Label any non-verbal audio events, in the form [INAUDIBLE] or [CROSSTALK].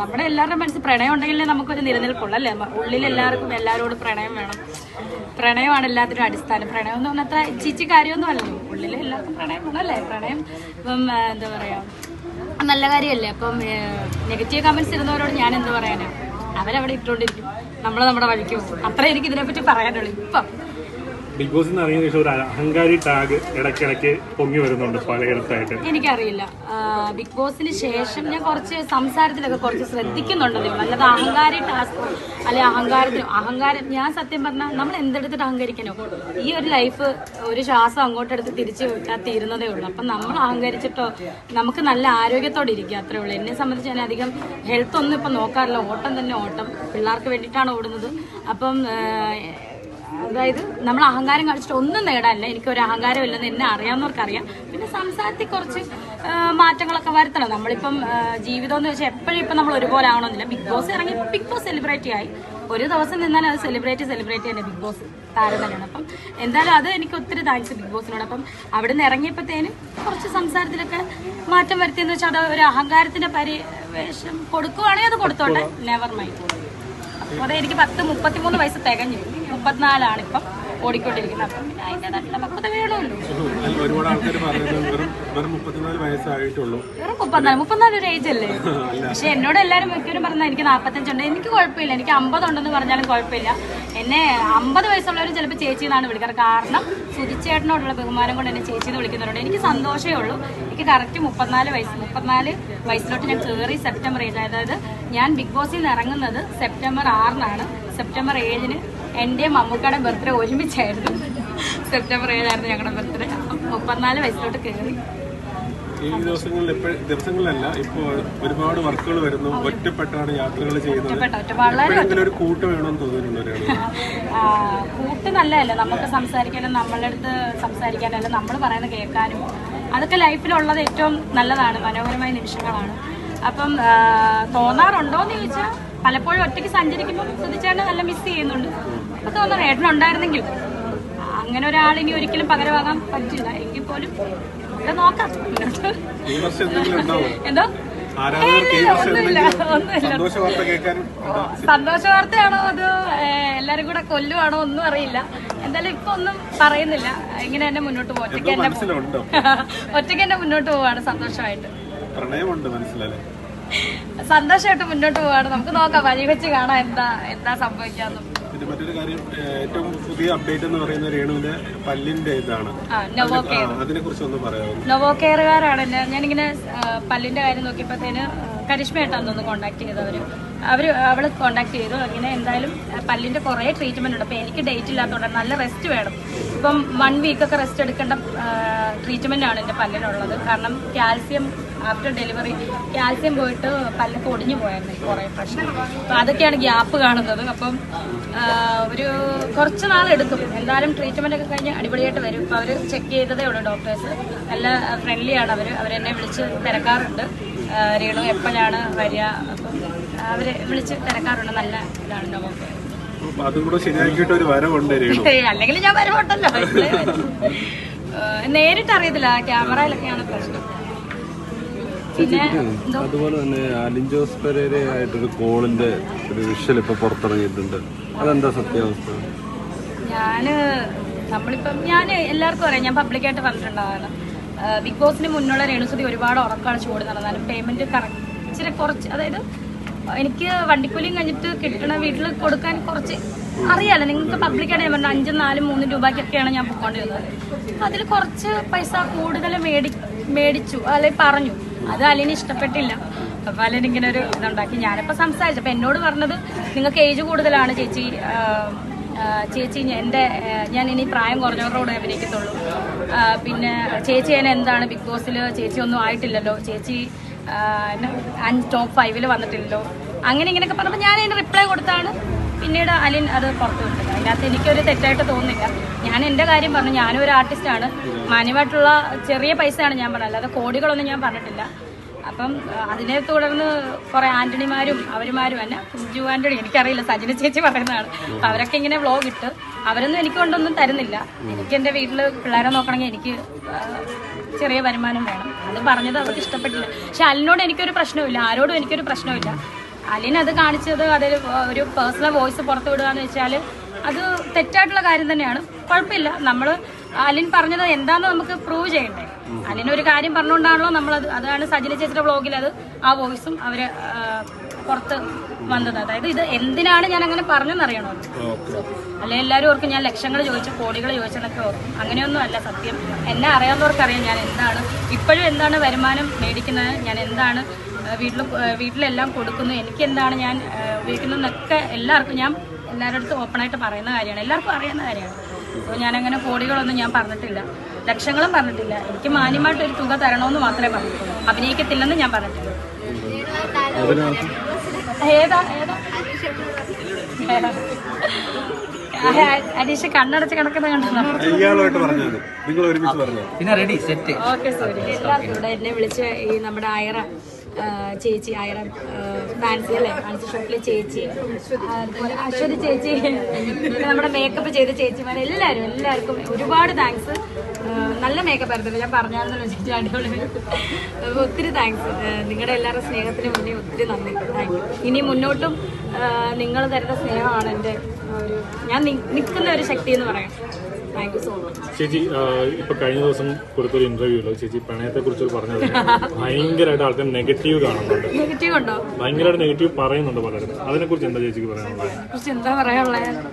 നമ്മുടെ എല്ലാവരുടെ മനസ്സിൽ പ്രണയം ഉണ്ടെങ്കിലേ നമുക്കൊരു നിലനിൽപ്പുള്ളൂ അല്ലേ? ഉള്ളിൽ എല്ലാവർക്കും എല്ലാവരോടും പ്രണയം വേണം. പ്രണയമാണ് എല്ലാത്തിനും അടിസ്ഥാനം. പ്രണയം എന്ന് പറഞ്ഞാൽ അത്ര ചീച്ചി കാര്യമൊന്നും അല്ലല്ലോ ഉള്ളിൽ എല്ലാവർക്കും പ്രണയം വേണം അല്ലേ? പ്രണയം ഇപ്പം എന്താ പറയാ നല്ല കാര്യമല്ലേ? അപ്പം നെഗറ്റീവ് കമൻസ് ഇടുന്നവരോട് ഞാൻ എന്ത് പറയാനാ? അവരവിടെ ഇട്ടുകൊണ്ടിരിക്കും നമ്മൾ നമ്മുടെ വഴിക്ക് പോകും. അത്ര എനിക്ക് ഇതിനെപ്പറ്റി പറയാനുള്ളൂ. ഇപ്പം. ബിഗ് ബോസിൽ നിന്ന് ഇറങ്ങിയ ശേഷം ഒരു അഹങ്കാരി ടാഗ് ഇടയ്ക്കിടയ്ക്ക് പൊങ്ങി വരുന്നുണ്ട് പലയിടത്തായിട്ട് എനിക്കറിയില്ല. ബിഗ് ബോസിന് ശേഷം ഞാൻ കുറച്ച് സംസാരത്തിലൊക്കെ കുറച്ച് ശ്രദ്ധിക്കുന്നുണ്ട് നല്ലത് അഹങ്കാരി ടാസ്ക് അല്ലെ അഹങ്കാരത്തിന് അഹങ്കാരം ഞാൻ സത്യം പറഞ്ഞാൽ നമ്മൾ എന്തെടുത്തിട്ട് അഹങ്കരിക്കണോ? ഈ ഒരു ലൈഫ് ഒരു ശ്വാസം അങ്ങോട്ടെടുത്ത് തിരിച്ചു തീരുന്നതേ ഉള്ളൂ. അപ്പം നമ്മൾ അഹങ്കരിച്ചിട്ടോ നമുക്ക് നല്ല ആരോഗ്യത്തോടെ ഇരിക്കുക അത്രേ ഉള്ളൂ. എന്നെ സംബന്ധിച്ച് ഞാൻ അധികം ഹെൽത്ത് ഒന്നും ഇപ്പം നോക്കാറില്ല. ഓട്ടം തന്നെ ഓട്ടം. പിള്ളേർക്ക് വേണ്ടിയിട്ടാണ് ഓടുന്നത്. അപ്പം അതായത് നമ്മൾ അഹങ്കാരം കാണിച്ചിട്ട് ഒന്നും നേടാനില്ല. എനിക്ക് ഒരു അഹങ്കാരം ഇല്ലെന്ന് എന്നെ അറിയാവുന്നവർക്കറിയാം. പിന്നെ സംസാരത്തിൽ കുറച്ച് മാറ്റങ്ങളൊക്കെ വരുത്തണം. നമ്മളിപ്പം ജീവിതം എന്ന് വെച്ചാൽ എപ്പോഴും ഇപ്പം നമ്മൾ ഒരുപോലെ ആവണമെന്നില്ല. ബിഗ് ബോസ് ഇറങ്ങി ബിഗ് ബോസ് സെലിബ്രേറ്റ് ആയി. ഒരു ദിവസം നിന്നാൽ അത് സെലിബ്രേറ്റ് സെലിബ്രേറ്റ് തന്നെ ബിഗ് ബോസ് താരം തന്നെയാണ്. അപ്പം എന്തായാലും അത് എനിക്ക് ഒത്തിരി താങ്ക്സ് ബിഗ് ബോസിനോട് അപ്പം അവിടെ നിന്ന് ഇറങ്ങിയപ്പോഴത്തേനും കുറച്ച് സംസാരത്തിലൊക്കെ മാറ്റം വരുത്തിയെന്ന് വെച്ചാൽ അത് ഒരു അഹങ്കാരത്തിന്റെ പരിവേഷം കൊടുക്കുവാണെങ്കിൽ അത് കൊടുത്തോട്ടെ. നെവർ മൈൻഡ് അപ്പോൾ അത് എനിക്ക് പത്ത് മുപ്പത്തിമൂന്ന് വയസ്സ് തികഞ്ഞു. മുപ്പത്തിനാലാണ് ഇപ്പം. ഓടിക്കൊണ്ടിരിക്കുന്നത് അപ്പം പിന്നെ അതിന്റെതായിട്ടുള്ള പക്വത ഒരുപാട് ആൾക്കാർ പറയുന്നത് വെറും വെറും മുപ്പത്തിനാല് വയസ്സായിട്ടുള്ളൂ. വെറും മുപ്പത്തിനാല് മുപ്പത്തിനാല് ഒരു ഏജ് അല്ലേ? പക്ഷെ എന്നോട് എല്ലാവരും മിക്കവരും പറഞ്ഞാൽ എനിക്ക് നാൽപ്പത്തഞ്ചുണ്ട് എനിക്ക് കുഴപ്പമില്ല. എനിക്ക് അമ്പതുണ്ടെന്ന് പറഞ്ഞാലും കുഴപ്പമില്ല. എന്നെ അമ്പത് വയസ്സുള്ളവരും ചിലപ്പോൾ ചേച്ചി എന്നാണ് വിളിക്കാറ്. കാരണം സുതിച്ചേട്ടനോടുള്ള ബഹുമാനം കൊണ്ട് എന്നെ ചേച്ചി എന്ന് വിളിക്കുന്നവരുണ്ട്. എനിക്ക് സന്തോഷമേ ഉള്ളൂ. എനിക്ക് കറക്റ്റ് മുപ്പത്തിനാല് വയസ്സ് മുപ്പത്തിനാല് വയസ്സിലോട്ട് ഞാൻ കയറി സെപ്റ്റംബർ ഏഴ് അതായത് ഞാൻ ബിഗ് ബോസിൽ നിന്ന് ഇറങ്ങുന്നത് സെപ്റ്റംബർ ആറിനാണ്. സെപ്റ്റംബർ ഏഴിന് എന്റെയും മമ്മൂക്കയുടെ ബർത്ത്ഡേ ഒരുമിച്ചായിരുന്നു. സെപ്റ്റംബർ ഏഴായിരുന്നു ഞങ്ങളുടെ ബർത്ത്ഡേ മുപ്പത്തിനാല് വയസ്സിലോട്ട് കയറി ഈ ദിവസങ്ങളിൽ എപ്പോഴും ദിവസങ്ങളിലല്ല ഇപ്പോൾ ഒരുപാട് വർക്കുകൾ വരുന്നു. ഒറ്റപ്പെട്ടാണ് യാത്രകൾ ചെയ്യുന്നത്. ഒരു കൂട്ട് വേണമെന്ന് തോന്നിയിട്ടുണ്ട് കൂട്ട് നല്ലതല്ല. നമുക്ക് സംസാരിക്കാനും നമ്മളുടെ അടുത്ത് സംസാരിക്കാനല്ല നമ്മൾ പറയുന്നത് കേൾക്കാനും അതൊക്കെ ലൈഫിലുള്ളത് ഏറ്റവും നല്ലതാണ്. മനോഹരമായ നിമിഷങ്ങളാണ്. അപ്പം തോന്നാറുണ്ടോ തോന്നാറുണ്ടോയെന്ന് ചോദിച്ചാൽ പലപ്പോഴും ഒറ്റയ്ക്ക് സഞ്ചരിക്കുമ്പോൾ ശ്രദ്ധിച്ചാൽ നല്ല മിസ് ചെയ്യുന്നുണ്ട്. അപ്പൊ തോന്നുന്നു ഏട്ടനുണ്ടായിരുന്നെങ്കിൽ. അങ്ങനെ ഒരാൾ ഇനി ഒരിക്കലും പകരമാകാൻ പറ്റില്ല. എങ്കിൽ പോലും നോക്കാം. എന്തോ? ഒന്നുമില്ല. സന്തോഷ വാർത്തയാണോ അത് എല്ലാരും കൂടെ കൊല്ലുവാണോ ഒന്നും അറിയില്ല. എന്തായാലും ഇപ്പൊ ഒന്നും പറയുന്നില്ല. ഇങ്ങനെ തന്നെ മുന്നോട്ട് പോകും ഒറ്റയ്ക്ക് തന്നെ [LAUGHS] ഒറ്റയ്ക്ക് തന്നെ മുന്നോട്ട് പോവാണ് സന്തോഷമായിട്ട്. പ്രണയമുണ്ട് മനസ്സിലല്ലേ? സന്തോഷമായിട്ട് മുന്നോട്ട് പോവാണ്. നമുക്ക് നോക്കാം വഴി വെച്ച് കാണാം എന്താ എന്താ സംഭവിക്കാന്നും. മറ്റൊരു കാര്യം ഏറ്റവും പുതിയ അപ്ഡേറ്റ് എന്ന് പറയുന്ന രേണുവിന്റെ പല്ലിന്റെ ഇതാണ്. ആ നവോ അതിനെ കുറിച്ച് ഒന്ന് പറയാമോ? നവോ കെയറുകാരാണ് എന്നെ ഞാനിങ്ങനെ പല്ലിന്റെ കാര്യം നോക്കിയപ്പോഴത്തേന് കരിഷ്മയായിട്ടാണ് ഒന്ന് കോണ്ടാക്ട് ചെയ്തത് അവർ അവർ അവൾ കോണ്ടാക്ട് ചെയ്തു. അങ്ങനെ എന്തായാലും പല്ലിന്റെ കുറെ ട്രീറ്റ്മെന്റ് ഉണ്ട്. അപ്പൊ എനിക്ക് ഡേറ്റ് ഇല്ലാത്തതുകൊണ്ട് നല്ല റെസ്റ്റ് വേണം. ഇപ്പം വൺ വീക്ക് ഒക്കെ റെസ്റ്റ് എടുക്കേണ്ട ട്രീറ്റ്മെന്റ് ആണ് എന്റെ പല്ലിനുള്ളത്. കാരണം കാൽസ്യം ആഫ്റ്റർ ഡെലിവറി കാൽസ്യം പോയിട്ട് പല്ലൊക്കെ ഒടിഞ്ഞു പോയായിരുന്നു കുറേ പ്രശ്നം അപ്പൊ അതൊക്കെയാണ് ഗ്യാപ്പ് കാണുന്നത്. അപ്പം ഒരു കുറച്ച് നാൾ എടുക്കും എന്തായാലും ട്രീറ്റ്മെന്റ് ഒക്കെ കഴിഞ്ഞ് അടിപൊളിയായിട്ട് വരും. ഇപ്പൊ അവർ ചെക്ക് ചെയ്തതേ ഉള്ളൂ ഡോക്ടേഴ്സ് നല്ല ഫ്രണ്ട്ലി ആണ് അവർ. അവരെന്നെ വിളിച്ച് തിരക്കാറുണ്ട്. രേണു എപ്പോഴാണ് വരിക? അപ്പം അവരെ വിളിച്ച് തിരക്കാറുണ്ട്. നല്ല ഇതാണ് നമുക്ക് [LAUGHS] അല്ലെങ്കിൽ ഞാൻ വരവുണ്ടല്ലോ. നേരിട്ട് അറിയത്തില്ല ക്യാമറയിലൊക്കെയാണ് പ്രശ്നം. പിന്നെ അതുപോലെ തന്നെ അലിഞ്ചോസ് പെരേരെ ആയിട്ടൊരു കോളിന്റെ ഒരു വിഷ്വൽ ഇപ്പൊ പുറത്തിറങ്ങിയിട്ടുണ്ട്. അതെന്താ സത്യാവസ്ഥ? ഞാൻ നമ്മളിപ്പം ഞാൻ എല്ലാവർക്കും അറിയാം ഞാൻ പബ്ലിക്കായിട്ട് പറഞ്ഞിട്ടുണ്ടാകാണ് ബിഗ് ബോസിന് മുന്നുള്ള രേണുസുതി ഒരുപാട് ഉറക്കാണ് ചൂട് നടന്നാലും പേയ്മെന്റ് കറക്റ്റ് ഇച്ചിരി കുറച്ച് അതായത് എനിക്ക് വണ്ടിക്കൂലിയും കഴിഞ്ഞിട്ട് കിട്ടണ വീട്ടിൽ കൊടുക്കാൻ കുറച്ച് അറിയാലോ. നിങ്ങൾക്ക് പബ്ലിക്കാണ് ഞാൻ പറഞ്ഞത് അഞ്ചും നാലും മൂന്നും രൂപയ്ക്കൊക്കെയാണ് ഞാൻ പോയിക്കൊണ്ടിരുന്നത്. അതിൽ കുറച്ച് പൈസ കൂടുതൽ മേടി മേടിച്ചു അല്ലെ പറഞ്ഞു. അത് അലിന് ഇഷ്ടപ്പെട്ടില്ല. അപ്പൊ അലിന് ഇങ്ങനെ ഒരു ഇതുണ്ടാക്കി. ഞാനിപ്പോ സംസാരിച്ചു. അപ്പൊ എന്നോട് പറഞ്ഞത് നിങ്ങൾക്ക് ഏജ് കൂടുതലാണ് ചേച്ചി ചേച്ചി എന്റെ ഞാൻ ഇനി പ്രായം കുറഞ്ഞവരോട് അഭിനയിക്കത്തുള്ളൂ. പിന്നെ ചേച്ചി ഞാൻ എന്താണ് ബിഗ് ബോസിൽ ചേച്ചി ഒന്നും ആയിട്ടില്ലല്ലോ. ചേച്ചി ടോപ്പ് ഫൈവിൽ വന്നിട്ടില്ലല്ലോ. അങ്ങനെ ഇങ്ങനെയൊക്കെ പറഞ്ഞപ്പോൾ ഞാൻ അതിന് റിപ്ലൈ കൊടുത്താണ്. പിന്നീട് അലിൻ അത് പുറത്തു വിട്ടത്. അതിനകത്ത് എനിക്കൊരു തെറ്റായിട്ട് തോന്നുന്നില്ല. ഞാൻ എന്റെ കാര്യം പറഞ്ഞു. ഞാനും ഒരു ആർട്ടിസ്റ്റാണ് മാന്യമായിട്ടുള്ള ചെറിയ പൈസയാണ് ഞാൻ പറഞ്ഞത്. അല്ലാതെ കോടികളൊന്നും ഞാൻ പറഞ്ഞിട്ടില്ല. അപ്പം അതിനെ തുടർന്ന് കുറെ ആന്റണിമാരും അവരുമാരും എന്നെ കുഞ്ചു ആന്റണി എനിക്കറിയില്ല സജിന ചേച്ചി പറയുന്നതാണ്. അവരൊക്കെ ഇങ്ങനെ വ്ലോഗ് ഇട്ട് അവരൊന്നും എനിക്ക് കൊണ്ടൊന്നും തരുന്നില്ല. എനിക്ക് എന്റെ വീട്ടിൽ പിള്ളേരെ നോക്കണമെങ്കിൽ എനിക്ക് ചെറിയ വരുമാനം വേണം. അത് പറഞ്ഞത് അവർക്ക് ഇഷ്ടപ്പെട്ടില്ല. പക്ഷെ അലിനോട് എനിക്കൊരു പ്രശ്നമില്ല ആരോടും എനിക്കൊരു പ്രശ്നമില്ല അലിൻ അത് കാണിച്ചത് അതിൽ ഒരു പേഴ്സണൽ വോയിസ് പുറത്തു വിടുക എന്ന് വെച്ചാൽ അത് തെറ്റായിട്ടുള്ള കാര്യം തന്നെയാണ്. കുഴപ്പമില്ല. നമ്മൾ അലിൻ പറഞ്ഞത് എന്താണെന്ന് നമുക്ക് പ്രൂവ് ചെയ്യണ്ടേ. അലിൻ ഒരു കാര്യം പറഞ്ഞുകൊണ്ടാണല്ലോ നമ്മളത് അതാണ് സജിന ചേച്ചിയുടെ ബ്ലോഗിൽ അത് ആ വോയിസും അവർ ആ, പുറത്ത് വന്നത്. അതായത് ഇത് എന്തിനാണ് ഞാൻ അങ്ങനെ പറഞ്ഞെന്നറിയണോ? അല്ലെ എല്ലാവരും ഓർക്കും ഞാൻ ലക്ഷങ്ങൾ ചോദിച്ചു കോടികൾ ചോദിച്ചെന്നൊക്കെ ഓർക്കും. അങ്ങനെയൊന്നും അല്ല സത്യം. എന്നെ അറിയാവുന്നവർക്കറിയാം ഞാൻ എന്താണ് ഇപ്പോഴും എന്താണ് വരുമാനം മേടിക്കുന്നത് ഞാൻ എന്താണ് വീട്ടിൽ വീട്ടിലെല്ലാം കൊടുക്കുന്നു. എനിക്ക് എന്താണ് ഞാൻ ഉപയോഗിക്കുന്നതെന്നൊക്കെ എല്ലാവർക്കും ഞാൻ എല്ലാവരുടെ അടുത്തും ഓപ്പണായിട്ട് പറയുന്ന കാര്യമാണ്. എല്ലാവർക്കും അറിയുന്ന കാര്യമാണ്. അപ്പോൾ ഞാനങ്ങനെ കോടികളൊന്നും ഞാൻ പറഞ്ഞിട്ടില്ല. ലക്ഷങ്ങളും പറഞ്ഞിട്ടില്ല. എനിക്ക് മാന്യമായിട്ട് ഒരു തുക തരണമെന്ന് മാത്രമേ പറഞ്ഞിട്ടുള്ളൂ. അഭിനയിക്കത്തില്ലെന്ന് ഞാൻ പറഞ്ഞിട്ടില്ല. ഏതാ ഏതാ? അനീഷ കണ്ണടച്ച് കിടക്കുന്നത് കണ്ടോ ഇയാളുമായിട്ട് പറഞ്ഞത്. നിങ്ങൾ ഒരുമിച്ച് പറഞ്ഞു? പിന്നെ റെഡി സെറ്റ് ഓക്കെ സോറി എല്ലാവർക്കും ഇവിടെ എന്നെ വിളിച്ച് ഈ നമ്മുടെ അയറ ചേച്ചി അയറ ഫാൻസി അല്ലേ? ഫാൻസി ഷോപ്പിലെ ചേച്ചി. അശ്വതി ചേച്ചി. നമ്മുടെ മേക്കപ്പ് ചെയ്ത ചേച്ചിമാരെ എല്ലാവരും എല്ലാവർക്കും ഒരുപാട് താങ്ക്സ് നല്ല മേക്കപ്പ് ആയിരുന്നു. ഞാൻ പറഞ്ഞായിരുന്നല്ലോ ചേച്ചി അടിപൊളി. അപ്പൊ ഒത്തിരി താങ്ക്സ് നിങ്ങളുടെ എല്ലാവരുടെ സ്നേഹത്തിന് മുന്നേ ഒത്തിരി നന്ദി. താങ്ക് യു ഇനി മുന്നോട്ടും നിങ്ങൾ തരുന്ന സ്നേഹമാണ് എന്റെ ഒരു ഞാൻ നിൽക്കുന്ന ഒരു ശക്തി എന്ന് പറയാം. ചേച്ചി ഇപ്പൊ കഴിഞ്ഞ ദിവസം കൊടുത്തൊരു ഇന്റർവ്യൂല്ലോ ചേച്ചി പ്രണയത്തെ കുറിച്ച് പറഞ്ഞത് ഭയങ്കരമായിട്ട് ആൾക്കാർ നെഗറ്റീവ് കാണുന്നുണ്ട്. നെഗറ്റീവ് ഉണ്ടോ? ഭയങ്കരമായിട്ട് നെഗറ്റീവ് പറയുന്നുണ്ട് പലരും. അതിനെ കുറിച്ച് എന്താ ചേച്ചിക്ക് പറയാനുള്ളത്? എന്താ പറയാനുള്ളത്?